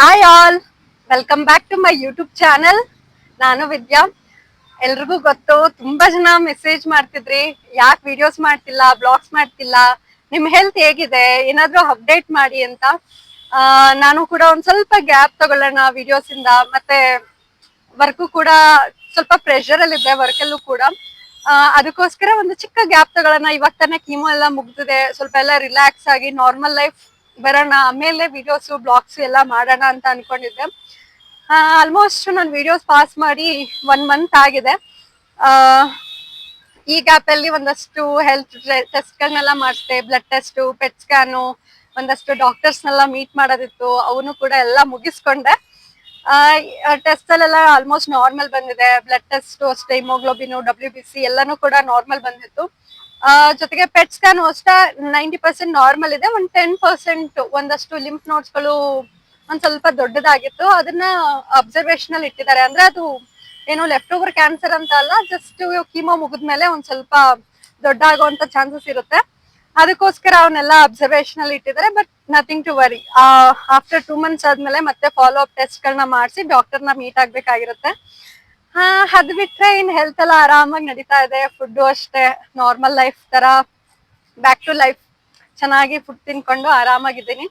Hi all welcome back to my YouTube channel ನಾನು ವಿದ್ಯಾ. ಎಲ್ರಿಗೂ ಗೊತ್ತು, ತುಂಬಾ ಜನ ಮೆಸೇಜ್ ಮಾಡ್ತಿದ್ರಿ. ಯಾಕೆ ವಿಡಿಯೋಸ್ ಮಾಡ್ತಿಲ್ಲ ಬ್ಲಾಗ್ಸ್ ಮಾಡ್ತಿಲ್ಲ? ನಿಮ್ ಹೆಲ್ತ್ ಹೇಗಿದೆ? ಏನಾದ್ರೂ ಅಪ್ಡೇಟ್ ಮಾಡಿ ಅಂತ. ನಾನು ಕೂಡ ಒಂದ್ ಸ್ವಲ್ಪ ಗ್ಯಾಪ್ ತಗೊಳ್ಳೋಣ ವಿಡಿಯೋಸ್ ಇಂದ. ಮತ್ತೆ ವರ್ಕು ಕೂಡ ಸ್ವಲ್ಪ ಪ್ರೆಷರ್ ಅಲ್ಲಿ ಇದೆ ವರ್ಕ್ ಅಲ್ಲೂ ಕೂಡ. ಅದಕ್ಕೋಸ್ಕರ ಒಂದು ಚಿಕ್ಕ ಗ್ಯಾಪ್ ತಗೊಳ್ಳೋಣ. ಇವಾಗ ತಾನೇ ಕೀಮೋ ಎಲ್ಲ ಮುಗ್ದಿದೆ. ಸ್ವಲ್ಪ ಎಲ್ಲ ರಿಲ್ಯಾಕ್ಸ್ ಆಗಿ ನಾರ್ಮಲ್ ಲೈಫ್ ಬರೋಣ, ಆಮೇಲೆ ವಿಡಿಯೋಸ್ ಬ್ಲಾಗ್ಸ್ ಎಲ್ಲ ಮಾಡೋಣ ಅಂತ ಅನ್ಕೊಂಡಿದ್ದೆ. ಆಲ್ಮೋಸ್ಟ್ ನಾನು ವಿಡಿಯೋಸ್ ಪಾಸ್ ಮಾಡಿ ಒನ್ ಮಂತ್ ಆಗಿದೆ. ಈ ಗ್ಯಾಪ್ ಅಲ್ಲಿ ಒಂದಷ್ಟು ಹೆಲ್ತ್ ಟೆಸ್ಟ್ಗಳನ್ನೆಲ್ಲ ಮಾಡಿಸ್ದೆ ಬ್ಲಡ್ ಟೆಸ್ಟ್ ಪೆಟ್ ಸ್ಕ್ಯಾನು ಒಂದಷ್ಟು ಡಾಕ್ಟರ್ಸ್ನೆಲ್ಲ ಮೀಟ್ ಮಾಡೋದಿತ್ತು, ಅವನು ಕೂಡ ಎಲ್ಲ ಮುಗಿಸ್ಕೊಂಡೆ. ಟೆಸ್ಟ್ ಅಲ್ಲೆಲ್ಲ ಆಲ್ಮೋಸ್ಟ್ ನಾರ್ಮಲ್ ಬಂದಿದೆ. ಬ್ಲಡ್ ಟೆಸ್ಟ್ ಅಷ್ಟೇ ಹಿಮೋಗ್ಲೋಬಿನು ಡಬ್ಲ್ಯೂ ಬಿ ಸಿ ಎಲ್ಲಾನು ಕೂಡ ನಾರ್ಮಲ್ ಬಂದಿತ್ತು. ಜೊತೆಗೆ ಪೆಟ್ ಸ್ಕ್ಯಾನ್ ಅಷ್ಟ ನೈಂಟಿ ಪರ್ಸೆಂಟ್ ನಾರ್ಮಲ್ ಇದೆ. ಒಂದ್ ಟೆನ್ ಪರ್ಸೆಂಟ್ ಒಂದಷ್ಟು ಲಿಂಫ್ ನೋಟ್ಸ್ಗಳು ಒಂದ್ ಸ್ವಲ್ಪ ದೊಡ್ಡದಾಗಿತ್ತು. ಅದನ್ನ ಅಬ್ಸರ್ವೇಶನ್ ಅಲ್ಲಿ ಇಟ್ಟಿದ್ದಾರೆ. ಅಂದ್ರೆ ಅದು ಏನು ಲೆಫ್ಟ್ ಓವರ್ ಕ್ಯಾನ್ಸರ್ ಅಂತ ಅಲ್ಲ ಜಸ್ಟ್ ಕೀಮೋ ಮುಗಿದ್ಮೇಲೆ ಒಂದ್ ಸ್ವಲ್ಪ ದೊಡ್ಡ ಆಗುವಂತ ಚಾನ್ಸಸ್ ಇರುತ್ತೆ. ಅದಕ್ಕೋಸ್ಕರ ಅವನ್ನೆಲ್ಲ ಅಬ್ಸರ್ವೇಶನ್ ಅಲ್ಲಿ ಇಟ್ಟಿದ್ದಾರೆ but nothing to worry after two months ಆದ್ಮೇಲೆ ಮತ್ತೆ ಫಾಲೋ ಅಪ್ ಟೆಸ್ಟ್ ಗಳನ್ನ ಮಾಡಿಸಿ ಡಾಕ್ಟರ್ನ ಮೀಟ್ ಆಗ್ಬೇಕಾಗಿರುತ್ತೆ. ಹಾ, ಅದ್ ಬಿಟ್ರೆ ಇನ್ ಹೆಲ್ತ್ ಎಲ್ಲ ಆರಾಮಾಗಿ ನಡೀತಾ ಇದೆ. ಫುಡ್ ಅಷ್ಟೇ ನಾರ್ಮಲ್ ಲೈಫ್ ತರ ಬ್ಯಾಕ್ ಟು ಲೈಫ್ ಚೆನ್ನಾಗಿ ಫುಡ್ ತಿನ್ಕೊಂಡು ಆರಾಮಾಗಿದ್ದೀನಿ.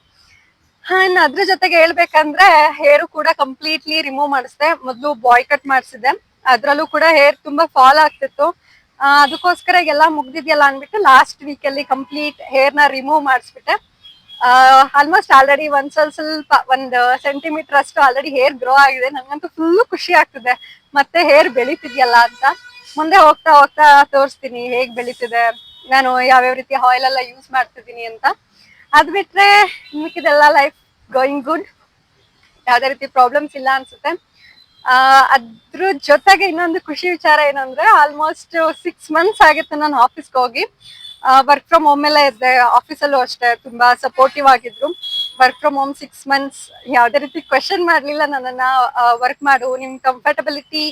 ಹಾ ಅದ್ರ ಜೊತೆಗೆ ಹೇಳ್ಬೇಕಂದ್ರೆ ಹೇರು ಕೂಡ ಕಂಪ್ಲೀಟ್ಲಿ ರಿಮೂವ್ ಮಾಡಿಸ್ದೆ. ಮೊದ್ಲು ಬಾಯ್ ಕಟ್ ಮಾಡಿಸಿದೆ ಅದ್ರಲ್ಲೂ ಕೂಡ ಹೇರ್ ತುಂಬಾ ಫಾಲ್ ಆಗ್ತಿತ್ತು. ಅದಕ್ಕೋಸ್ಕರ ಎಲ್ಲ ಮುಗ್ದಿದ್ಯಲ್ಲ ಅನ್ಬಿಟ್ಟು ಲಾಸ್ಟ್ ವೀಕ್ ಅಲ್ಲಿ ಕಂಪ್ಲೀಟ್ ಹೇರ್ನ ರಿಮೂವ್ ಮಾಡಿಸ್ಬಿಟ್ಟೆ. ಆಲ್ಮೋಸ್ಟ್ ಆಲ್ರೆಡಿ ಒಂದ್ ಸ್ವಲ್ಪ ಸ್ವಲ್ಪ ಒಂದ್ ಸೆಂಟಿಮೀಟರ್ ಅಷ್ಟು ಆಲ್ರೆಡಿ ಹೇರ್ ಗ್ರೋ ಆಗಿದೆ. ನಂಗಂತೂ ಫುಲ್ ಖುಷಿ ಆಗ್ತಿದೆ. ಮತ್ತೆ ಹೇರ್ ಬೆಳೀತಿದ್ಯಲ್ಲ ಅಂತ. ಮುಂದೆ ಹೋಗ್ತಾ ಹೋಗ್ತಾ ತೋರಿಸ್ತೀನಿ ಹೇಗ್ ಬೆಳೀತಿದೆ. ನಾನು ಯಾವ್ಯಾವ ರೀತಿ ಆಯಿಲ್ ಎಲ್ಲ ಯೂಸ್ ಮಾಡ್ತಿದ್ದೀನಿ ಅಂತ. ಅದ್ ಬಿಟ್ರೆ ಮಿಕ್ಕಿದೆಲ್ಲ ಲೈಫ್ ಗೋಯಿಂಗ್ ಗುಡ್ ಯಾವ್ದೇ ರೀತಿ ಪ್ರಾಬ್ಲಮ್ಸ್ ಇಲ್ಲ ಅನ್ಸುತ್ತೆ. ಆ, ಅದ್ರ ಜೊತೆಗೆ ಇನ್ನೊಂದು ಖುಷಿ ವಿಚಾರ ಏನಂದ್ರೆ ಆಲ್ಮೋಸ್ಟ್ ಸಿಕ್ಸ್ ಮಂತ್ಸ್ ಆಗಿತ್ತು ನಾನು ಆಫೀಸ್ಗೆ ಹೋಗಿ. ವರ್ಕ್ ಫ್ರಮ್ ಹೋಮ್ ಎಲ್ಲ ಇದ್ದೆ. ಆಫೀಸಲ್ಲೂ ಅಷ್ಟೇ, ತುಂಬಾ ಸಪೋರ್ಟಿವ್ ಆಗಿದ್ರು. Work from home six months ಯಾವುದೇ ರೀತಿ ಕ್ವೆಶನ್ ಮಾಡ್ಲಿಲ್ಲ ನನ್ನನ್ನ. ವರ್ಕ್ ಮಾಡು, ನಿಮ್ ಕಂಫರ್ಟಬಿಲಿಟಿ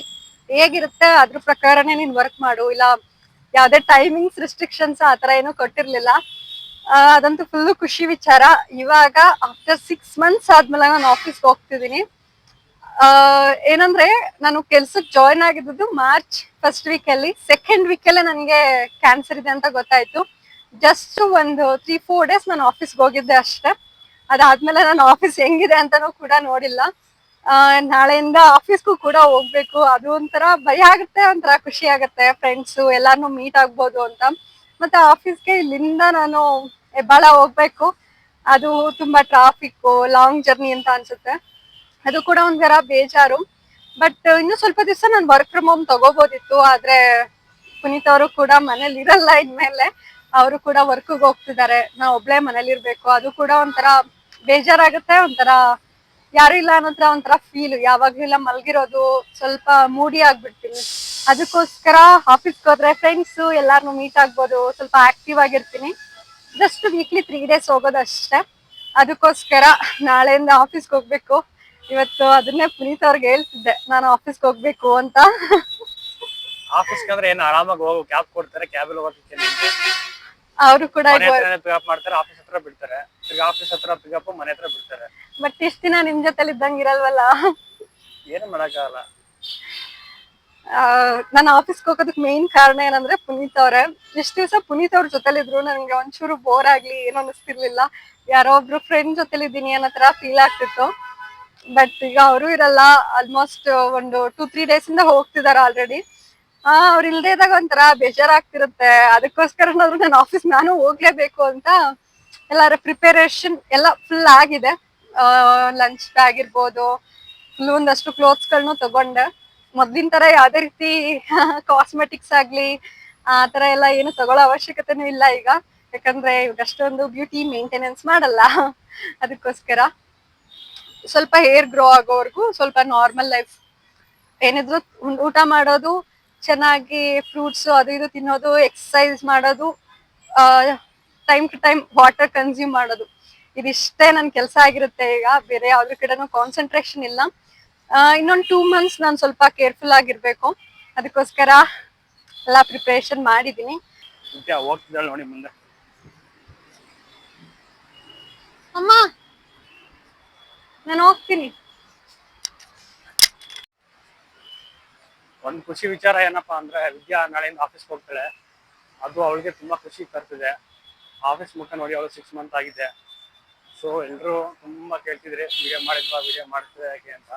ಹೇಗಿರುತ್ತೆ, ಅದ್ರ ಪ್ರಕಾರನೇ ನೀನ್ ವರ್ಕ್ ಮಾಡು. ಇಲ್ಲ, ಯಾವ್ದೇ ಟೈಮಿಂಗ್ಸ್ ರಿಸ್ಟ್ರಿಕ್ಷನ್ಸ್ ಆ ತರ ಏನೂ ಕೊಟ್ಟಿರ್ಲಿಲ್ಲ. ಅದಂತೂ ಫುಲ್ ಖುಷಿ ವಿಚಾರ. ಇವಾಗ ಆಫ್ಟರ್ ಸಿಕ್ಸ್ ಮಂತ್ಸ್ ಆದ್ಮೇಲೆ ನಾನು ಆಫೀಸ್ಗೆ ಹೋಗ್ತಿದ್ದೀನಿ. ಏನಂದ್ರೆ ನಾನು ಕೆಲ್ಸಕ್ಕೆ ಜಾಯ್ನ್ ಆಗಿದ್ದು ಮಾರ್ಚ್ ಫಸ್ಟ್ ವೀಕ್ ಅಲ್ಲಿ. ಸೆಕೆಂಡ್ ವೀಕ್ ಅಲ್ಲೇ ನನಗೆ ಕ್ಯಾನ್ಸರ್ ಇದೆ ಅಂತ ಗೊತ್ತಾಯ್ತು. ಜಸ್ಟ್ ಒಂದು ತ್ರೀ ಫೋರ್ ಡೇಸ್ ನಾನು ಆಫೀಸ್ಗೆ ಹೋಗಿದ್ದೆ ಅಷ್ಟೇ. ಅದಾದ್ಮೇಲೆ ನಾನು ಆಫೀಸ್ ಹೆಂಗಿದೆ ಅಂತಾನೂ ಕೂಡ ನೋಡಿಲ್ಲ. ನಾಳೆಯಿಂದ ಆಫೀಸ್ಗೂ ಕೂಡ ಹೋಗ್ಬೇಕು. ಅದು ಒಂಥರ ಭಯ ಆಗುತ್ತೆ, ಒಂಥರ ಖುಷಿ ಆಗುತ್ತೆ. ಫ್ರೆಂಡ್ಸು ಎಲ್ಲಾರ್ನು ಮೀಟ್ ಆಗ್ಬೋದು ಅಂತ. ಮತ್ತೆ ಆಫೀಸ್ಗೆ ಇಲ್ಲಿಂದ ನಾನು ಹೆಬ್ಬಾಳ ಹೋಗ್ಬೇಕು. ಅದು ತುಂಬಾ ಟ್ರಾಫಿಕ್ ಲಾಂಗ್ ಜರ್ನಿ ಅಂತ ಅನ್ಸುತ್ತೆ. ಅದು ಕೂಡ ಒಂಥರ ಬೇಜಾರು. ಬಟ್ ಇನ್ನು ಸ್ವಲ್ಪ ದಿವಸ ನಾನು ವರ್ಕ್ ಫ್ರಮ್ ಹೋಮ್ ತಗೋಬೋದಿತ್ತು, ಆದ್ರೆ ಪುನೀತ್ ಅವರು ಕೂಡ ಮನೇಲಿ ಇರಲ್ಲ ಇನ್ಮೇಲೆ. ಅವರು ಕೂಡ ವರ್ಕ್ಗೆ ಹೋಗ್ತಿದ್ದಾರೆ. ನಾ ಒಬ್ಳೆ ಮನೇಲಿ ಇರ್ಬೇಕು ಅದು ಕೂಡ ಒಂಥರ ಬೇಜಾರಾಗುತ್ತೆ, ಒಂಥರ ಯಾರು ಇಲ್ಲ ಅನ್ನೋತ್ರ ಒಂಥರ ಫೀಲ್ ಯಾವಾಗ್ಲೂ ಇಲ್ಲ ಮಲ್ಗಿರೋದು, ಸ್ವಲ್ಪ ಮೂಡಿ ಆಗ್ಬಿಡ್ತೀನಿ. ಅದಕ್ಕೋಸ್ಕರ ಆಫೀಸ್ಗೆ ಹೋದ್ರೆ ಫ್ರೆಂಡ್ಸ್ ಎಲ್ಲಾರು ಮೀಟ್ ಆಗ್ಬೋದು, ಸ್ವಲ್ಪ ಆಕ್ಟಿವ್ ಆಗಿರ್ತೀನಿ. ಜಸ್ಟ್ ವೀಕ್ಲಿ ತ್ರೀ ಡೇಸ್ ಹೋಗೋದಷ್ಟೇ. ಅದಕ್ಕೋಸ್ಕರ ನಾಳೆಯಿಂದ ಆಫೀಸ್ಗೆ ಹೋಗ್ಬೇಕು. ಇವತ್ತು ಅದನ್ನೇ ಪುನೀತ್ ಅವ್ರಿಗೆ ಹೇಳ್ತಿದ್ದೆ ನಾನು ಆಫೀಸ್ಗೆ ಹೋಗ್ಬೇಕು ಅಂತ. ಆಫೀಸ್ಗೆ ಅಂದ್ರೆ ಏನು ಆರಾಮಾಗಿ ಹೋಗು ಕ್ಯಾಬ್ ಕೊಡ್ತಾರೆ ಕ್ಯಾಬ್ ಅಲ್ಲಿ ಹೋಗಕ್ಕೆ ಅವರು ಕೂಡ ಪಿಕಪ್ ಮಾಡ್ತಾರೆ ಆಫೀಸ್ ಹತ್ರ ಬಿಡ್ತಾರೆ. ತಿರ್ಗಿ ಆಫೀಸ್ ಹತ್ರ ಪಿಕಪ್ ಮನೆ ಹತ್ರ ಬಿಡ್ತಾರೆ. ಬಟ್ ಇಷ್ಟ ದಿನ ನಿಮ್ ಜೊತೆಲಿ ಇದ್ದಂಗೆ ಇರಲ್ವಲ್ಲ? ಏನು ಮಾಡಕ್ಕಾಗಲ್ಲ. ನಾನು ಆಫೀಸ್ಗೆ ಹೋಗೋದಕ್ಕೆ ಮೇನ್ ಕಾರಣ ಏನಂದ್ರೆ ಪುನೀತ್ ಅವ್ರೆ. ಇಷ್ಟು ದಿವಸ ಪುನೀತ್ ಅವ್ರ ಜೊತೆಲಿದ್ರು ನನಗೆ ಒಂಚೂರು ಬೋರ್ ಆಗ್ಲಿ ಏನು ಅನಿಸ್ತಿರ್ಲಿಲ್ಲ. ಯಾರೋ ಒಬ್ರು ಫ್ರೆಂಡ್ ಜೊತೆಲಿದ್ದೀನಿ ಅನ್ನೋ ತರ ಫೀಲ್ ಆಗ್ತಿತ್ತು. ಬಟ್ ಈಗ ಅವರು ಇರಲ್ಲ ಆಲ್ಮೋಸ್ಟ್ ಒಂದು ಟೂ ತ್ರೀ ಡೇಸ್ ಇಂದ ಹೋಗ್ತಿದಾರೆ ಆಲ್ರೆಡಿ ಆ, ಅವ್ರು ಇಲ್ದೇ ಇದ್ದಾಗ ಒಂಥರ ಬೇಜಾರಾಗ್ತಿರುತ್ತೆ. ಅದಕ್ಕೋಸ್ಕರ ನಾನು ಆಫೀಸ್ ನಾನು ಹೋಗ್ಲೇಬೇಕು ಅಂತ ಎಲ್ಲಾರ ಪ್ರಿಪೇರೇಷನ್ ಎಲ್ಲ ಫುಲ್ ಆಗಿದೆ. ಲಂಚ್ ಬ್ಯಾಗ್ ಇರ್ಬೋದು ಫುಲ್ ಒಂದಷ್ಟು ಕ್ಲೋತ್ಸ್ ಗಳನ್ನೂ ತಗೊಂಡೆ. ಮೊದ್ಲಿನ ತರ ಯಾವ್ದೇ ರೀತಿ ಕಾಸ್ಮೆಟಿಕ್ಸ್ ಆಗ್ಲಿ, ಆ ತರ ಎಲ್ಲ ಏನು ತಗೊಳ್ಳೋ ಅವಶ್ಯಕತೆನೂ ಇಲ್ಲ ಈಗ. ಯಾಕಂದ್ರೆ ಇವಾಗ ಅಷ್ಟೊಂದು ಬ್ಯೂಟಿ ಮೇಂಟೆನೆನ್ಸ್ ಮಾಡಲ್ಲ. ಅದಕ್ಕೋಸ್ಕರ. ಸ್ವಲ್ಪ ಹೇರ್ ಗ್ರೋ ಆಗೋವರೆಗೂ ಸ್ವಲ್ಪ ನಾರ್ಮಲ್ ಲೈಫ್ ಏನಿದ್ರು ಊಟ ಮಾಡೋದು ಚೆನ್ನಾಗಿ ಫ್ರೂಟ್ಸ್ ಅದು ಇದು ತಿನ್ನೋದು ಎಕ್ಸಸೈಸ್ ಮಾಡೋದು time to time water consume ಮಾಡೋದು. ಇದಿಷ್ಟೇ ನನ್ನ ಕೆಲಸ ಆಗಿರುತ್ತೆ ಈಗ ಬೇರೆ ಯಾವ್ದ್ರ ಕಡೆನೂ ಕಾನ್ಸಂಟ್ರೇಷನ್ ಇಲ್ಲ. ಇನ್ನೊಂದು ಟೂ ಮಂತ್ಸ್ ನಾನು ಸ್ವಲ್ಪ ಕೇರ್ಫುಲ್ ಆಗಿರ್ಬೇಕು. ಅದಕ್ಕೋಸ್ಕರ ಎಲ್ಲ ಪ್ರಿಪರೇಷನ್ ಮಾಡಿದೀನಿ. ನೋಡಿ ಮುಂದೆ. ಅಮ್ಮ! ನಾನು ಒಂದು ಖುಷಿ ವಿಚಾರ ಏನಪ್ಪಾ ಅಂದ್ರೆ ವಿದ್ಯಾ ನಾಳೆಯಿಂದ ಆಫೀಸ್ ಹೋಗ್ತಾಳೆ. ಅದು ಅವಳಿಗೆ ತುಂಬಾ ಖುಷಿ ತರ್ತಿದೆ. ಆಫೀಸ್ ಮುಖ ನೋಡಿ ಅವಳು ಸಿಕ್ಸ್ ಮಂತ್ ಆಗಿದೆ. ಸೊ ಎಲ್ರು ತುಂಬಾ ಕೇಳ್ತಿದ್ರೆ ವಿಡಿಯೋ ಮಾಡಿದ್ವಾ ವಿಡಿಯೋ ಮಾಡ್ತಿದೆ ಯಾಕೆ ಅಂತ.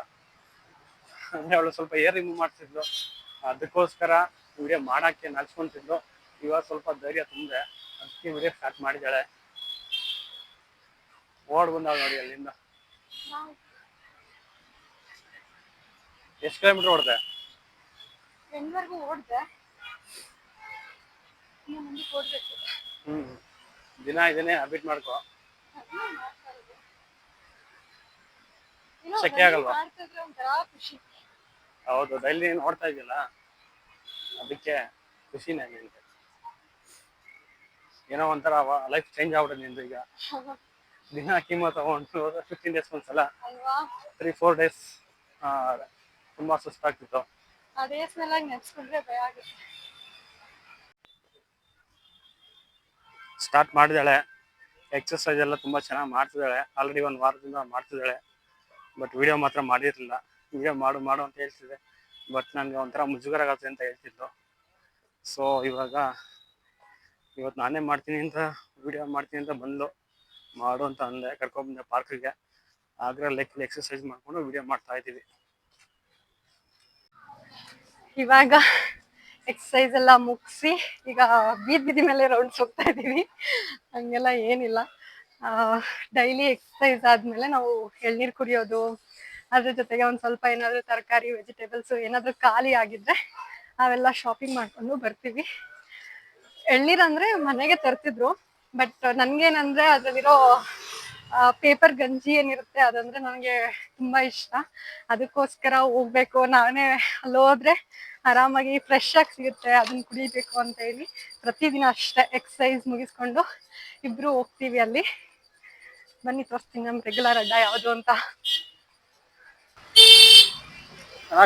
ಅಂದ್ರೆ ಅವಳು ಸ್ವಲ್ಪ ಏರ್ ರಿಮೂವ್ ಮಾಡ್ತಿದ್ಲು. ಅದಕ್ಕೋಸ್ಕರ ವಿಡಿಯೋ ಮಾಡಕ್ಕೆ ನಡ್ಸ್ಕೊಂತಿದ್ಲು ಇವಾಗ ಸ್ವಲ್ಪ ಧೈರ್ಯ ತುಂಬಿದೆ. ಅದಕ್ಕೆ ವಿಡಿಯೋ ಸ್ಟಾರ್ಟ್ ಮಾಡಿದ್ದಾಳೆ. ಓಡ್ ಬಂದಾಳ ನೋಡಿ ಅಲ್ಲಿಂದ. ಎಷ್ಟು ಕಿಲೋಮೀಟರ್ ಓಡ್ದೆ? ಎಂಡ್ವರೆಗೂ ಓಡ್ದೆ. ಇನ್ನು ಮುಂದಕ್ಕೆ ಓಡ್ಬೇಕು. ಹ್ಮ್. ದಿನ ಇದನ್ನೇ ಹ್ಯಾಬಿಟ್ ಮಾಡ್ಕೋ. ಶಕ್ತಿ ಶೆಕೆ ಆಗಲ್ವಾ? ಮಾಡ್ತಿದ್ರೆ ಒಂಥರ ಖುಷಿ. ಹೌದು ಡೈಲಿ ನೀನು ನೋಡ್ತಾ ಇದೆಯಲ್ಲ? ಅದಕ್ಕೆ ಖುಷಿನೇ ನಿಂಗೆ ಏನೋ ಒಂಥರ ಲೈಫ್ ಚೇಂಜ್ ಆಗ್ಬಿಡುತ್ತೆ ನಿಂದು ಈಗ. ದಿನ ಕೀಮೋ ತಗೊಂಡು ಫಿಫ್ಟೀನ್ ಡೇಸ್ ಒಂದ್ಸಲ. ತ್ರೀ ಫೋರ್ ಡೇಸ್ ತುಂಬಾ ಸುಸ್ತಾಗ್ತಿತ್ತು ಅದೇ ಸ್ಮೆಲ್ ಆಗಿ ನೆನ್ಸ್ಕೊಂಡ್ರೆ ಭಯ ಆಗುತ್ತೆ. ಸ್ಟಾರ್ಟ್ ಮಾಡಿದಾಳೆ. ಎಕ್ಸರ್ಸೈಸ್ ಎಲ್ಲ ತುಂಬಾ ಚೆನ್ನಾಗಿ ಮಾಡ್ತಿದ್ದಾಳೆ. ಆಲ್ರೆಡಿ ಒಂದು ವಾರದಿಂದ ಮಾಡ್ತಿದ್ದಾಳೆ. ಬಟ್ ವಿಡಿಯೋ ಮಾತ್ರ ಮಾಡಿರಲಿಲ್ಲ. ವಿಡಿಯೋ ಮಾಡು ಮಾಡು ಅಂತ ಹೇಳ್ತಿದ್ದೆ ಬಟ್ ನನಗೆ ಒಂಥರ ಮುಜುಗರ ಆಗುತ್ತೆ ಅಂತ ಹೇಳ್ತಿದ್ಲು. ಸೊ ಇವಾಗ ಇವತ್ತು ನಾನೇ ಮಾಡ್ತೀನಿ ಅಂತ ವಿಡಿಯೋ ಮಾಡ್ತೀನಿ ಅಂತ ಬಂದ್ಲು. ಮಾಡು ಅಂತ ಅಂದೆ. ಕರ್ಕೊಂಡ್ಬಂದೆ ಪಾರ್ಕಿಗೆ ಆಗ್ರ ಲೆಕ್ಕಲ್ಲಿ ಎಕ್ಸರ್ಸೈಸ್ ಮಾಡ್ಕೊಂಡು ವಿಡಿಯೋ ಮಾಡ್ತಾ ಇದ್ದೀವಿ. ಇವಾಗ ಎಕ್ಸಸೈಸ್ ಎಲ್ಲ ಮುಗಿಸಿ ಈಗ ಬೀದಿ ಬೀದಿ ಮೇಲೆ ರೌಂಡ್ಸ್ ಹೋಗ್ತಾ ಇದ್ದೀವಿ. ಹಂಗೆಲ್ಲ ಏನಿಲ್ಲ. ಡೈಲಿ ಎಕ್ಸಸೈಸ್ ಆದಮೇಲೆ ನಾವು ಎಳ್ನೀರು ಕುಡಿಯೋದು, ಅದ್ರ ಜೊತೆಗೆ ಒಂದು ಸ್ವಲ್ಪ ಏನಾದರೂ ತರಕಾರಿ ವೆಜಿಟೇಬಲ್ಸು ಏನಾದರೂ ಖಾಲಿ ಆಗಿದ್ರೆ ಅವೆಲ್ಲ ಶಾಪಿಂಗ್ ಮಾಡ್ಕೊಂಡು ಬರ್ತೀವಿ. ಎಳ್ನೀರು ಅಂದರೆ ಮನೆಗೆ ತರ್ತಿದ್ರು ಬಟ್ ನನ್ಗೇನಂದ್ರೆ ಅದ್ರಲ್ಲಿರೋ ಪೇಪರ್ ಗಂಜಿ ಏನಿರುತ್ತೆ ಅದಂದ್ರೆ ನನಗೆ ತುಂಬಾ ಇಷ್ಟ. ಅದಕ್ಕೋಸ್ಕರ ಹೋಗ್ಬೇಕು. ನಾನೇ ಅಲ್ಲಿ ಹೋದ್ರೆ ಆರಾಮಾಗಿ ಫ್ರೆಶ್ ಆಗಿ ಸಿಗುತ್ತೆ. ಅದನ್ನ ಕುಡಿಬೇಕು ಅಂತ ಹೇಳಿ ಪ್ರತಿದಿನ ಅಷ್ಟೇ ಎಕ್ಸಸೈಸ್ ಮುಗಿಸ್ಕೊಂಡು ಇಬ್ರು ಹೋಗ್ತೀವಿ ಅಲ್ಲಿ. ಬನ್ನಿ ತೋರಿಸ್ತೀನಿ ನಮ್ ರೆಗ್ಯುಲರ್ ಅಡ್ಡ ಯಾವುದು ಅಂತ.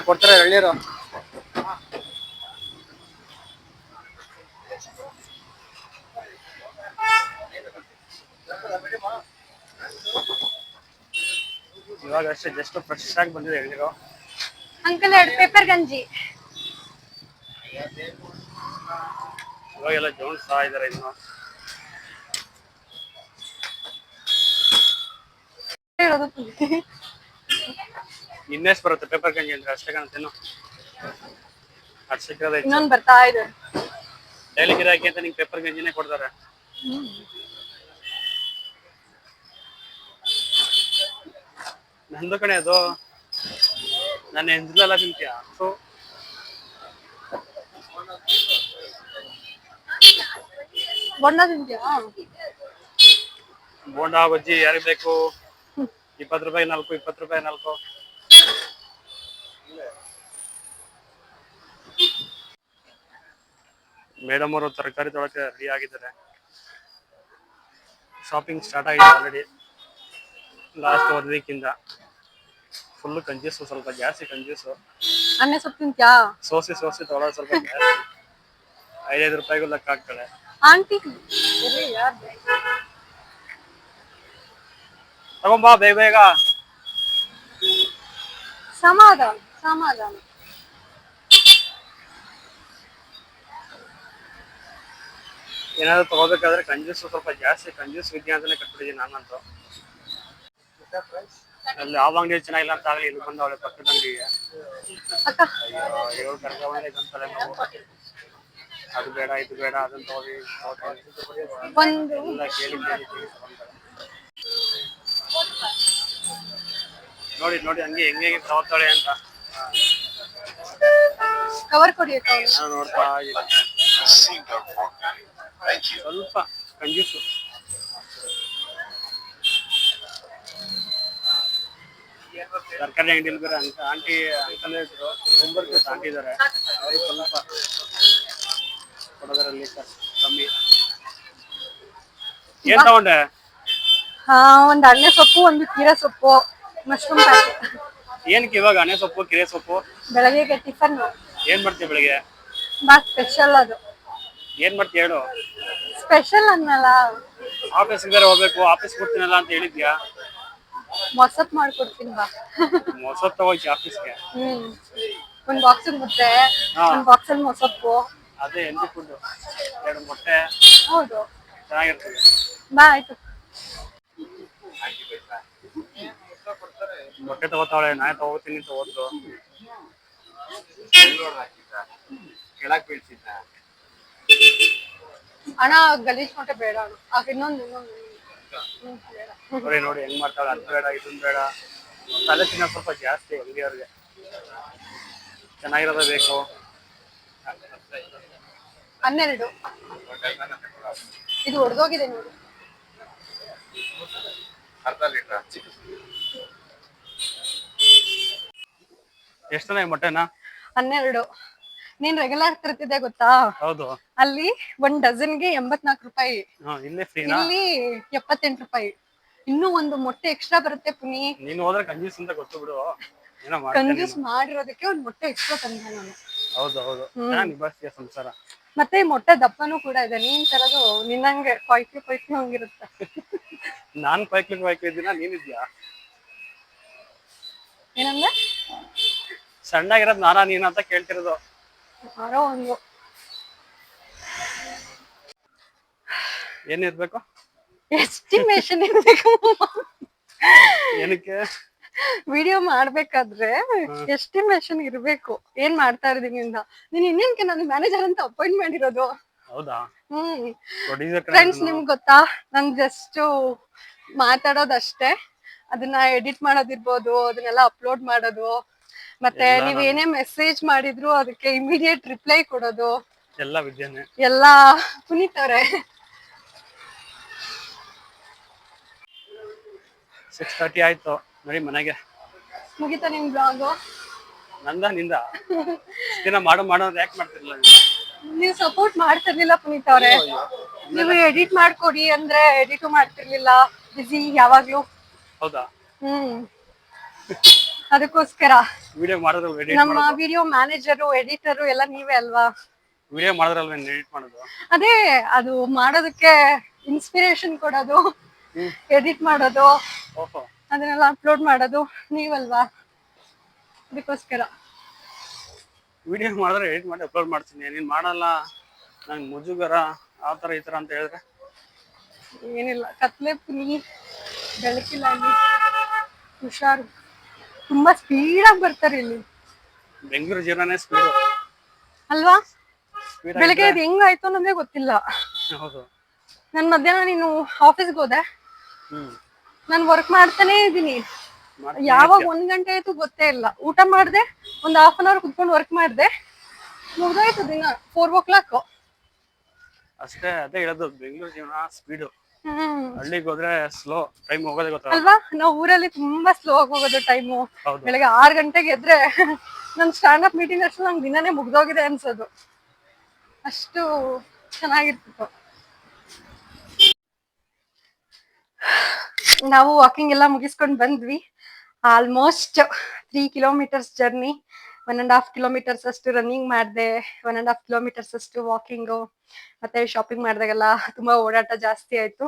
ಕೊಡ್ತಾರೆ ಇವಾಗ ಅಷ್ಟೇ ಜಸ್ಟ್ ಫ್ರೆಶ್ ಆಗಿ ಬಂದಿದೆ ಹೇಳಿರೋ ಅಂಕಲ್ ಎರಡು ಪೇಪರ್ ಗಂಜಿ. ಇವಾಗೆಲ್ಲ ಜೋಣಿಸ್ತಾ ಇದಾರೆ ಇನ್ನು. ಇನ್ನೇಸ್ ಇನ್ನೆಷ್ಟು ಬರುತ್ತೆ ಪೇಪರ್ ಗಂಜಿ ಅಂದ್ರೆ ಅಷ್ಟೇ ಅಷ್ಟೇ ಸಿಕ್ಕದ ಇನ್ನೊಂದು ಬರ್ತಾ ಇದೆ. ಡೈಲಿ ಗಿರಾಕಿ ಅಂತ ನಿಂಗೆ ಪೇಪರ್ ಗಂಜಿನೇ ಕೊಡ್ತಾರೆ. ನಂದು ಕಣೆ ಅದು. ನನ್ನ ಎಂಜಲೆಲ್ಲ ತಿಂತೀಯ? ಸೊ ಬಣ್ಣ ತಿಂತೀಯಾ? ಬೋಂಡಾ ಬಜ್ಜಿ ಯಾರಿಗೆ ಬೇಕು? ಇಪ್ಪತ್ತು ರೂಪಾಯಿ ನಾಲ್ಕು ಇಪ್ಪತ್ತು ರೂಪಾಯಿ ನಾಲ್ಕು. ಮೇಡಮ್ ಅವರು ತರಕಾರಿ ತೊಳಕ್ಕೆ ರೆಡಿ ಆಗಿದ್ದಾರೆ. ಶಾಪಿಂಗ್ ಸ್ಟಾರ್ಟ್ ಆಗಿದೆ ಆಲ್ರೆಡಿ ಲಾಸ್ಟ್ ಒನ್ ವೀಕಿಂದ ಫುಲ್ ಕಂಜೂಸು ಸ್ವಲ್ಪ ಜಾಸ್ತಿ ಕಂಜೂಸು ಅನ್ನೆ ಸೊಪ್ಪು ತಿಂತ್ಯಾ? ಸೋಸಿ ಸೋಸಿ ತೊಗೊಳೋದು ಸ್ವಲ್ಪ ಜಾಸ್ತಿ. ಐದೈದು ರೂಪಾಯಿಗೂ ಲೆಕ್ಕ ಆಗ್ತಾಳೆ ಆಂಟಿ? ತಗೊಂಬಾ ಬೇಗ ಬೇಗ. ಸಮಾಧಾನ ಸಮಾಧಾನ. ಏನಾದ್ರು ತಗೋಬೇಕಾದ್ರೆ ಕಂಜೂಸು ಸ್ವಲ್ಪ ಜಾಸ್ತಿ ಕಂಜೂಸ್ ವಿದ್ಯಾ ಅಂತಾನೆ ಕಟ್ಬಿಟ್ಟಿದ್ದೀನಿ ನಾನಂತೂ. ಅಲ್ಲಿ ಯಾವ ಅಂಗಡಿ ಚೆನ್ನಾಗಿಲ್ಲ ಅಂತ ಆಗಲಿ ಇಲ್ಲಿ ಬಂದು ಅವಳೆ ಪಕ್ಕದ ಅಂಗಡಿಗೆ ಅಯ್ಯೋ ನಾವು. ಅದು ಬೇಡ ಇದು ಬೇಡ ಅದನ್ನ ಒಂದು. ಎಲ್ಲ ಕೇಳಿ ಕೇಳಿ ಕೇಳಿ ನೋಡಿ ನೋಡಿ ಹಂಗೆ ಹೆಂಗೆ ಹೆಂಗೆ ತಗೋತಾಳೆ ಅಂತ. ಕವರ್ ಕೊಡಿ ನೋಡ್ತಾ ಸ್ವಲ್ಪ ಕಂಜೂಸು. ತರಕಾರಿ ಅಂಗಡಿಯಲ್ಲಿ ಬೇರೆ ಅಂಕ ಆಂಟಿ ಅಂಕಲ್ ಇದ್ರು ಒಂಬತ್ತು ಆಂಟಿ ಇದ್ದಾರೆ ಅವ್ರಿಗೆ ಸ್ವಲ್ಪ ಕೊಡೋದರಲ್ಲಿ ಕಮ್ಮಿ. ಏನ್ ತಗೊಂಡೆ? ಹಾ ಒಂದ್ ಅಣ್ಣೆ ಸೊಪ್ಪು ಒಂದು ಕೀರೆ ಸೊಪ್ಪು ಮಶ್ರೂಮ್ ಏನಕ್ಕೆ ಇವಾಗ ಅಣ್ಣೆ ಸೊಪ್ಪು ಕಿರೆ ಸೊಪ್ಪು? ಬೆಳಗ್ಗೆಗೆ ಟಿಫನ್. ಏನ್ ಮಾಡ್ತೀವಿ ಬೆಳಿಗ್ಗೆ? ಬಾ ಸ್ಪೆಷಲ್ ಅದು. ಏನ್ ಮಾಡ್ತೀಯ ಹೇಳು. ಸ್ಪೆಷಲ್ ಅನ್ನಲ್ಲ. ಆಫೀಸ್ಗೆ ಬೇರೆ ಹೋಗ್ಬೇಕು ಆಫೀಸ್ ಕೊಡ್ತೀನಲ್ಲ ಅಂತ ಹೇಳಿದ್ಯಾ? ಮೊಸತ್ ಮಾಡ್ಕೊಡ್ತೀನಿ ಬಾ. ಮೊಸರು ತಗೋಯ್ತಿ ಆಫೀಸ್ಗೆ? ಹ್ಮ್. ಒಂದ್ ಬಾಕ್ಸ್ ಮುದ್ದೆ ಹಾ. ಒಂದ್ ಬಾಕ್ಸ್ ಅಲ್ಲಿ ಮೊಸಪ್ಪು ಅದೇ ಹೆಲ್ದಿ ಫುಡ್ ಎರಡು ಮೊಟ್ಟೆ. ಹೌದು. ಚೆನ್ನಾಗಿರ್ತದೆ. ಬಾ ಆಯ್ತು. ಮೊಟ್ಟೆ ತಗೋತಾವಳೆ ನಾ ತಗೋತೀನಿ ತಗೋತು ಕೆಳಕ್ ಬೀಳ್ಸಿದ್ದ. ಅಣ್ಣ ಗಲೀಜ್ ಮೊಟ್ಟೆ ಬೇಡ ಅಣ್ಣ. ಇನ್ನೊಂದು ಇನ್ನೊಂದು. ಹ್ಮ್, ಬೇಡ. ನೋಡಿ ನೋಡಿ ಹೆಂಗ್ ಮಾಡ್ತಾಳೆ ಅದು ಬೇಡ ಇದನ್ ಬೇಡ. ತಲೆ ತಿನ್ನೋದು ಸ್ವಲ್ಪ ಜಾಸ್ತಿ ಅಂಗಡಿಯವ್ರಿಗೆ ಚೆನ್ನಾಗಿರೋದೇ ಬೇಕು. ಹನ್ನೆರಡು. ಇದು ಒಡೆದೋಗಿದೆ ನೋಡಿ. ಅರ್ಧ ಲೀಟರ್. ಎಷ್ಟನೇ ಮೊಟ್ಟೆನಾ? ಹನ್ನೆರಡು. ನೀನ್ ರೆಗ್ಯುಲರ್ ತರ್ತಿದ್ದೆ ಗೊತ್ತಾ? ಹೌದು. ಅಲ್ಲಿ ಒಂದ್ ಡಜನ್ಗೆ ಎಂಬತ್ನಾಲ್ಕು ರೂಪಾಯಿ. ಹಾ ಇಲ್ಲೇ ಫ್ರೀನಾ ಇಲ್ಲಿ ಎಪ್ಪತ್ತೆಂಟು ರೂಪಾಯಿ. ಇನ್ನೂ ಒಂದು ಮೊಟ್ಟೆ ಎಕ್ಸ್ಟ್ರಾ ಬರುತ್ತೆ ಪುನಿ. ನೀನು ಹೋದ್ರೆ ಕಂಜೂಸ್ ಅಂತ ಗೊತ್ತು ಬಿಡು. ಏನೋ ಮಾಡ್ತೇನೆ ಮಾಡಿರೋದಕ್ಕೆ ಒಂದ್ ಮೊಟ್ಟೆ ಎಕ್ಸ್ಟ್ರಾ ತಂದೆ ನಾನು. ಹೌದು ಹೌದು. ನಾನು ನಿಭಾಯಿಸ್ತೀಯ ಸಂಸಾರ. ಮತ್ತೆ ಈ ಮೊಟ್ಟೆ ದಪ್ಪನೂ ಕೂಡ ಇದೆ. ನೀನ್ ತರದು ನಿನ್ನಂಗೆ ಪೈಕ್ಲಿ ಪೈಕ್ಲಿ ಹಂಗಿರುತ್ತೆ. ನಾನ್ ಪೈಕ್ಲಿ ಬೈಕ್ ಇದ್ದೀನ ನೀನಿದ್ಯಾ ಏನಂದ್ರೆ ಸಣ್ಣಾಗಿರೋದು ನಾನಾ ನೀನ ಅಂತ ಕೇಳ್ತಿರೋದು. ಯಾರೋ ಒಂದು. ಏನಿರ್ಬೇಕು ಎಸ್ಟಿಮೇಶನ್ ಏನಕ್ಕೆ? ವಿಡಿಯೋ ಮಾಡ್ಬೇಕಾದ್ರೆ ಎಸ್ಟಿಮೇಶನ್ ಇರ್ಬೇಕು? ಏನ್ ಮಾಡ್ತಾ ಇದ್ದೀನಿ ಅಂತ ನೀನ್ ಇನ್ನೇನ್ಕೆ ನಾನು ಮ್ಯಾನೇಜರ್ ಅಂತ ಅಪಾಯಿಂಟ್ ಮಾಡಿರೋದು? ಹೌದಾ? ಹ್ಮ್. ಫ್ರೆಂಡ್ಸ್ ನಿಮ್ಗೆ ಗೊತ್ತಾ? ನಂಗ್ ಜಸ್ಟ್ ಮಾತಾಡೋದಷ್ಟೇ. ಅದನ್ನ ಎಡಿಟ್ ಮಾಡೋದಿರ್ಬೋದು ಅದನ್ನೆಲ್ಲ ಅಪ್ಲೋಡ್ ಮಾಡೋದು. ಮತ್ತೆ ನೀವ್ ಏನೇ ಮೆಸೇಜ್ ಮಾಡಿದ್ರು ಅದಕ್ಕೆ ಇಮಿಡಿಯೇಟ್ ರಿಪ್ಲೈ ಕೊಡೋದು. ಎಲ್ಲ ವಿದ್ಯೆನೆ. ಎಲ್ಲಾ ಪುನೀತವ್ರೆ ಸಿಕ್ಸ್ ತರ್ಟಿ ಆಯ್ತು. ನೋಡಿ ಮನೆಗೆ. ಮುಗಿತಾ ನಿಮ್ ಬ್ಲಾಗ್ ನಂದ ನಿಂದ? ದಿನ ಮಾಡು ಮಾಡೋ ಯಾಕೆ ಮಾಡ್ತಿರ್ಲಿಲ್ಲ ನೀವು ಸಪೋರ್ಟ್ ಮಾಡ್ತಿರ್ಲಿಲ್ಲ ಪುನೀತ್ ಅವ್ರೆ. ನೀವು ಎಡಿಟ್ ಮಾಡ್ಕೊಡಿ ಅಂದ್ರೆ ಎಡಿಟ್ ಮಾಡ್ತಿರ್ಲಿಲ್ಲ. ಬಿಸಿ ಯಾವಾಗ್ಲೂ. ಹೌದಾ? ಹ್ಮ್. ಅದಕ್ಕೋಸ್ಕರ. ವಿಡಿಯೋ ಮಾಡಿದ್ರು ಎಡಿಟ್ ನಮ್ಮ ವಿಡಿಯೋ ಮ್ಯಾನೇಜರು ಎಡಿಟರು ಎಲ್ಲ ನೀವೇ ಅಲ್ವಾ? ವಿಡಿಯೋ ಮಾಡಿದ್ರಲ್ವ ಎಡಿಟ್ ಮಾಡೋದು? ಅದೇ ಅದು ಮಾಡೋದಕ್ಕೆ ಇನ್ಸ್ಪಿರೇಷನ್ ಕೊಡೋದು. ಎಡಿಟ್ ಮಾಡೋದು. ಅದನ್ನೆಲ್ಲ ಅಪ್ಲೋಡ್ ಮಾಡೋದು ನೀವಲ್ವಾ? ಅದಕ್ಕೋಸ್ಕರ. ವಿಡಿಯೋ ಮಾಡಿದ್ರೆ ಎಡಿಟ್ ಮಾಡಿ ಅಪ್ಲೋಡ್ ಮಾಡ್ತೀನಿ. ನೀನು ಮಾಡಲ್ಲ ನಂಗೆ ಮುಜುಗರ ಆ ಥರ ಈ ಥರ ಅಂತ ಹೇಳಿದ್ರೆ? ಏನಿಲ್ಲ ಕತ್ಲೆ ಪುನಿ ಬೆಳಕಿಲ್ಲ ಅಲ್ಲಿ ಹುಷಾರು. ತುಂಬಾ ಸ್ಪೀಡಾಗಿ ಬರ್ತಾರೆ ಇಲ್ಲಿ. ಬೆಂಗಳೂರು ಜೀವನನೇ ಸ್ಪೀಡು ಅಲ್ವಾ? ಬೆಳಿಗ್ಗೆ ಅದು ಹೆಂಗಾಯ್ತು ಅನ್ನೋದೇ ಗೊತ್ತಿಲ್ಲ. ಹೌದು. ನಾನು ಮಧ್ಯಾಹ್ನ ನೀನು ಆಫೀಸ್ಗೆ ಹೋದೆ. ಹ್ಮ್. ನಾನು ವರ್ಕ್ ಮಾಡ್ತಾನೆ ಇದೀನಿ ಯಾವಾಗ ಒಂದ್ ಗಂಟೆ ಆಯ್ತು ಗೊತ್ತೇ ಇಲ್ಲ. ಊಟ ಮಾಡ್ದೆ ಒಂದ್ ಹಾಫ್ ಅನ್ ಅವರ್ ಕುತ್ಕೊಂಡು ವರ್ಕ್ ಮಾಡ್ದೆ. ಮುಗ್ದೋಯ್ತು ದಿನ ಫೋರ್ ಓ ಕ್ಲಾಕ್ ಅಷ್ಟೇ ಅದೇ ಹೇಳೋದು ಬೆಂಗಳೂರು ಜೀವನ ಸ್ಪೀಡ್ ಹಳ್ಳಿಗೆ ಹೋದ್ರೆ ಸ್ಲೋ ಟೈಮ್ ಹೋಗೋದೇ ಗೊತ್ತಾಗಲ್ಲ ಅಲ್ವಾ? ನಾವು ಊರಲ್ಲಿ ತುಂಬಾ ಸ್ಲೋ ಆಗಿ ಹೋಗೋದು ಟೈಮು ಬೆಳಗ್ಗೆ ಆರ್ ಗಂಟೆಗೆ ಎದ್ರೆ ನನ್ ಸ್ಟ್ಯಾಂಡ್ ಅಪ್ ಮೀಟಿಂಗ್ ಅಷ್ಟು ನಂಗೆ ದಿನನೇ ಮುಗ್ದೋಗಿದೆ ಅನ್ಸೋದು. ಅಷ್ಟು ಚೆನ್ನಾಗಿರ್ತಿತ್ತು. ನಾವು ವಾಕಿಂಗ್ ಎಲ್ಲ ಮುಗಿಸ್ಕೊಂಡು ಬಂದ್ವಿ. Almost three kilometres journey one and half kilometres ಅಷ್ಟು ರನ್ನಿಂಗ್ ಮಾಡಿದೆ ಒನ್ ಅಂಡ್ ಹಾಫ್ ಕಿಲೋಮೀಟರ್ಸ್ ಅಷ್ಟು ವಾಕಿಂಗು ಮತ್ತೆ ಶಾಪಿಂಗ್ ಮಾಡಿದಾಗೆಲ್ಲ ತುಂಬಾ ಓಡಾಟ ಜಾಸ್ತಿ ಆಯ್ತು.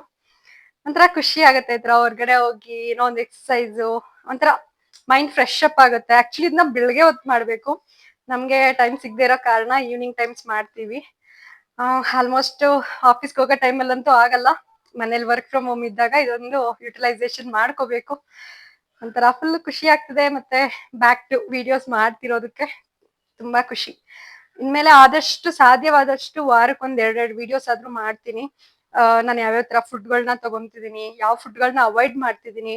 ಒಂಥರ ಖುಷಿ ಆಗುತ್ತೆ ಇದ್ರ ತರ ಹೊರ್ಗಡೆ ಹೋಗಿ, ಏನೋ ಒಂದು ಎಕ್ಸಸೈಸು ಒಂಥರ ಮೈಂಡ್ ಫ್ರೆಶ್ ಅಪ್ ಆಗುತ್ತೆ. ಆಕ್ಚುಲಿ ಇದನ್ನ ಬೆಳಗ್ಗೆ ಹೊತ್ತು ಮಾಡಬೇಕು. ನಮಗೆ ಟೈಮ್ ಸಿಗದೆ ಇರೋ ಕಾರಣ ಈವ್ನಿಂಗ್ ಟೈಮ್ಸ್ ಮಾಡ್ತೀವಿ. ಆಲ್ಮೋಸ್ಟ್ ಆಫೀಸ್ಗೆ ಹೋಗೋ ಟೈಮಲ್ಲಂತೂ ಆಗಲ್ಲ. ಮನೇಲಿ ವರ್ಕ್ ಫ್ರಮ್ ಹೋಮ್ ಇದ್ದಾಗ ಇದೊಂದು ಯುಟಿಲೈಸೇಷನ್ ಮಾಡ್ಕೋಬೇಕು. ಒಂಥರ ಫುಲ್ ಖುಷಿ ಆಗ್ತದೆ ಮತ್ತೆ ಬ್ಯಾಕ್ ಟು ವಿಡಿಯೋಸ್ ಮಾಡ್ತಿರೋದಕ್ಕೆ ತುಂಬಾ ಖುಷಿ. ಇನ್ಮೇಲೆ ಆದಷ್ಟು ಸಾಧ್ಯವಾದಷ್ಟು ವಾರಕ್ಕೆ ಒಂದ್ ಎರಡೆರಡು ವಿಡಿಯೋಸ್ ಆದ್ರೂ ಮಾಡ್ತೀನಿ. ನಾನು ಯಾವ್ಯಾವ ತರ ಫುಡ್ಗಳನ್ನ ತಗೊಂತಿದೀನಿ, ಯಾವ ಫುಡ್ಗಳನ್ನ ಅವಾಯ್ಡ್ ಮಾಡ್ತಿದೀನಿ,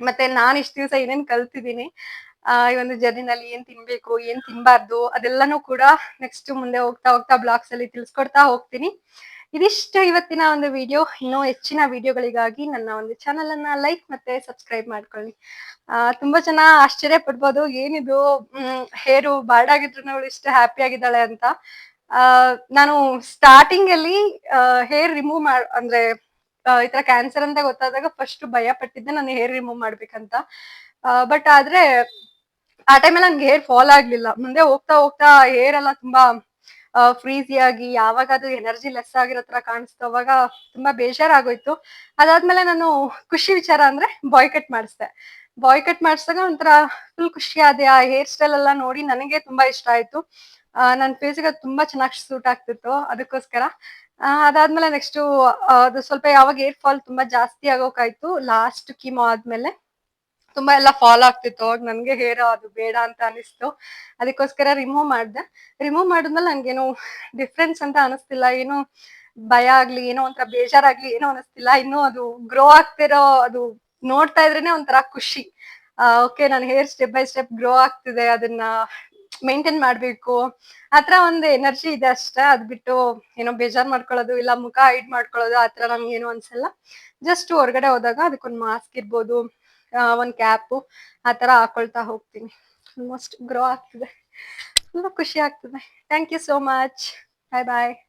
ಮತ್ತೆ ನಾನ್ ಇಷ್ಟು ದಿವಸ ಏನೇನ್ ಕಲ್ತಿದೀನಿ, ಆ, ಈ ಒಂದು ಜರ್ನಿನಲ್ಲಿ ಏನ್ ತಿನ್ಬೇಕು, ಏನ್ ತಿನ್ಬಾರ್ದು ಅದೆಲ್ಲಾನು ಕೂಡ ನೆಕ್ಸ್ಟ್ ಮುಂದೆ ಹೋಗ್ತಾ ಹೋಗ್ತಾ ಬ್ಲಾಗ್ಸ್ ಅಲ್ಲಿ ತಿಳ್ಸ್ಕೊಡ್ತಾ ಹೋಗ್ತೀನಿ. ಇದಿಷ್ಟು ಇವತ್ತಿನ ಒಂದು ವಿಡಿಯೋ ಇನ್ನೂ ಹೆಚ್ಚಿನ ವಿಡಿಯೋಗಳಿಗಾಗಿ ನನ್ನ ಒಂದು ಚಾನಲ್ ಅನ್ನ ಲೈಕ್ ಮತ್ತೆ ಸಬ್ಸ್ಕ್ರೈಬ್ ಮಾಡ್ಕೊಳ್ಳಿ. ತುಂಬಾ ಜನ ಆಶ್ಚರ್ಯ ಪಡ್ಬೋದು. ಏನಿದು? ಹೇರು ಬಾರ್ಡಾಗಿದ್ರು ಅವಳು ಇಷ್ಟು ಹ್ಯಾಪಿ ಆಗಿದ್ದಾಳೆ ಅಂತ. ನಾನು ಸ್ಟಾರ್ಟಿಂಗ್ ಅಲ್ಲಿ ಹೇರ್ ರಿಮೂವ್ ಮಾಡ್, ಅಂದ್ರೆ ಈ ತರ ಕ್ಯಾನ್ಸರ್ ಅಂತ ಗೊತ್ತಾದಾಗ ಫಸ್ಟ್ ಭಯ ಪಟ್ಟಿದ್ದೆ ನಾನು ಹೇರ್ ರಿಮೂವ್ ಮಾಡ್ಬೇಕಂತ. ಬಟ್ ಆದ್ರೆ, ಆ ಟೈಮಲ್ಲಿ ನನ್ಗೆ ಹೇರ್ ಫಾಲ್ ಆಗ್ಲಿಲ್ಲ. ಮುಂದೆ ಹೋಗ್ತಾ ಹೋಗ್ತಾ ಹೇರ್ ಎಲ್ಲ ತುಂಬಾ ಫ್ರೀಸಿಯಾಗಿ ಯಾವಾಗ ಅದು ಎನರ್ಜಿ ಲೆಸ್ ಆಗಿರೋ ತರ ಕಾಣಿಸ್ತು. ಅವಾಗ ತುಂಬಾ ಬೇಜಾರಾಗೋಯ್ತು. ಅದಾದ್ಮೇಲೆ ನಾನು ಖುಷಿ ವಿಚಾರ ಅಂದ್ರೆ ಬಾಯ್ ಕಟ್ ಮಾಡಿಸ್ದೆ. ಬಾಯ್ ಕಟ್ ಮಾಡಿಸಿದಾಗ ಒಂಥರ ಫುಲ್ ಖುಷಿ ಆದೆ. ಆ ಹೇರ್ ಸ್ಟೈಲ್ ಎಲ್ಲ ನೋಡಿ ನನಗೆ ತುಂಬಾ ಇಷ್ಟ ಆಯ್ತು. ನನ್ನ ಫೇಸಿಗೆ ತುಂಬಾ ಚೆನ್ನಾಗಿ ಸೂಟ್ ಆಗ್ತಿತ್ತು ಅದಕ್ಕೋಸ್ಕರ. ಅದಾದ್ಮೇಲೆ ನೆಕ್ಸ್ಟ್ ಅದು ಸ್ವಲ್ಪ ಯಾವಾಗ ಏರ್ ಫಾಲ್ ತುಂಬಾ ಜಾಸ್ತಿ ಆಗೋಕಾಯ್ತು. ಲಾಸ್ಟ್ ಕೀಮೋ ಆದ್ಮೇಲೆ. ತುಂಬಾ ಎಲ್ಲ ಫಾಲ್ ಆಗ್ತಿತ್ತು. ಅವಾಗ ನನ್ಗೆ ಹೇರ್ ಅದು ಬೇಡ ಅಂತ ಅನಿಸ್ತು. ಅದಕ್ಕೋಸ್ಕರ ರಿಮೂವ್ ಮಾಡ್ದೆ. ರಿಮೂವ್ ಮಾಡಿದ್ಮೇಲೆ ನಂಗೇನು ಡಿಫ್ರೆನ್ಸ್ ಅಂತ ಅನಿಸ್ತಿಲ್ಲ. ಏನು ಭಯ ಆಗ್ಲಿ, ಏನೋ ಒಂಥರ ಬೇಜಾರಾಗ್ಲಿ, ಏನೋ ಅನಿಸ್ತಿಲ್ಲ. ಇನ್ನು ಅದು ಗ್ರೋ ಆಗ್ತಿರೋ, ಅದು ನೋಡ್ತಾ ಇದ್ರೇನೆ ಒಂಥರ ಖುಷಿ. ಓಕೆ ನನ್ನ hair step by step grow ಆಗ್ತಿದೆ. ಅದನ್ನ ಮೇಂಟೈನ್ ಮಾಡ್ಬೇಕು. ಆತರ ಒಂದು ಎನರ್ಜಿ ಇದೆ ಅಷ್ಟೇ. ಅದ್ ಬಿಟ್ಟು ಏನೋ ಬೇಜಾರ್ ಮಾಡ್ಕೊಳ್ಳೋದು, ಇಲ್ಲ ಮುಖ ಹೈಡ್ ಮಾಡ್ಕೊಳ್ಳೋದು ಆತರ ನಮ್ಗೆ ಏನು ಅನ್ಸಲ್ಲ. ಜಸ್ಟ್ ಹೊರಗಡೆ ಹೋದಾಗ ಅದಕ್ಕೊಂದು ಮಾಸ್ಕ್ ಇರ್ಬೋದು. ಒಂದ್ ಕ್ಯಾಪು ತರ ಹಾಕೊಳ್ತಾ ಹೋಗ್ತೀನಿ. ಆಲ್ಮೋಸ್ಟ್ ಗ್ರೋ ಆಗ್ತಿದೆ. ತುಂಬಾ ಖುಷಿ ಆಗ್ತದೆ. Thank you so much bye bye